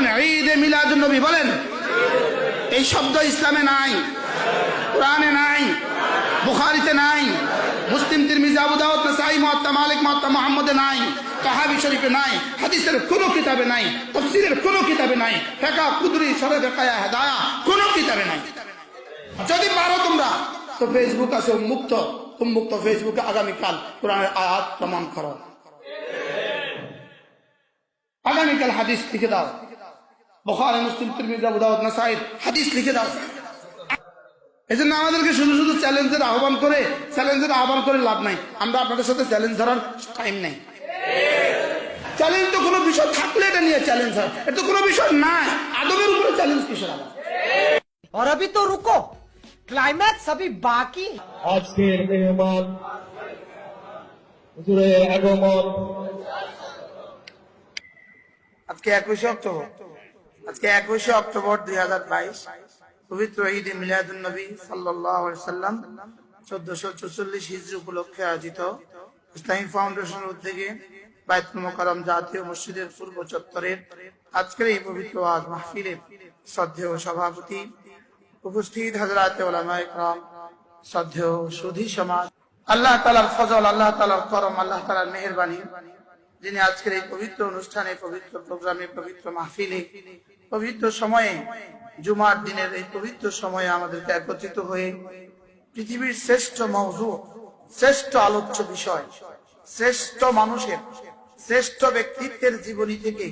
বলেন, ঈদে মিলাদুন নবী বলেন, এই শব্দ ইসলামে নাই, কোরআনে নাই, বুখারিতে নাই, মুসলিম, তিরমিজি, আবু দাউদ, নাসাই, মুয়াত্তা, মালিক, মুয়াত্তা, মুহাম্মদে নাই তাহাবি শরীফে নাই, হাদিসের কোনো কিতাবে নাই, তাফসীরের কোনো কিতাবে নাই ফিকহ কুদরি, সরে বেকায়া হেদায়া, কোনো কিতাবে নাই। যদি পারো তোমরা, তো ফেসবুক আছে উন্মুক্ত উন্মুক্ত ফেসবুকে আগামীকাল কোরআনের আয়াত প্রমাণ করো। আগামীকাল হাদিস লিখে দাও। বখারে মুসলিম তিরমিজি আবু দাউদ নাসাই হাদিস লিখে দাও এই জন্য আমাদেরকে শুধু শুধু চ্যালেঞ্জের আহ্বান করে চ্যালেঞ্জের আহ্বান করে লাভ নাই আমরা আপনাদের সাথে চ্যালেঞ্জ ধরার টাইম নেই চ্যালেঞ্জ তো কোনো বিষয় থাকলে এটা নিয়ে চ্যালেঞ্জ হয় এটা তো কোনো বিষয় না আদবের উপরে চ্যালেঞ্জ কিসের আবার और अभी तो रुको क्लाइमैक्स अभी बाकी है আজকের মেহমান হুজুরের আগমন আজকে একুশে অক্টোবর আজকে একুশে অক্টোবর দুই হাজার বাইশ, পবিত্র ঈদ মিলাদুল নবী সাল্লাহ সাল্লাম চোদ্দশো চুচল্লিশ হিজরি উপলক্ষে আয়োজিত ইসলামী ফাউন্ডেশনের উদ্যোগে জাতীয় মসজিদের পূর্ব চত্বরের আজকের এই পবিত্র আজ মাহফিলে শ্রদ্ধেয় সভাপতি উপস্থিত হাজরাত ওলামা ইকরাম শ্রদ্ধেয় সুধী সমাজ, আল্লাহ তালার ফজল, আল্লাহ তালার করম, আল্লাহ তালার মেহরবানি যিনি আজকের এই পবিত্র অনুষ্ঠানে, পবিত্র প্রোগ্রামে, পবিত্র মাহফিলে, পবিত্র সময়ে, জুমার দিনের এই পবিত্র সময়ে আমাদেরকে একত্রিত হয়ে পৃথিবীর শ্রেষ্ঠ মৌজু, শ্রেষ্ঠ আলোচ্য বিষয়, শ্রেষ্ঠ মানুষের, শ্রেষ্ঠ ব্যক্তিত্বের জীবনী থেকে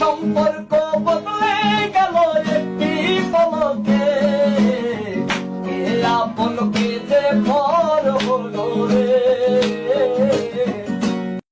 সম্পর্ক বদলে গেল একটি পলকে। আপনকে যে পর হলো রে?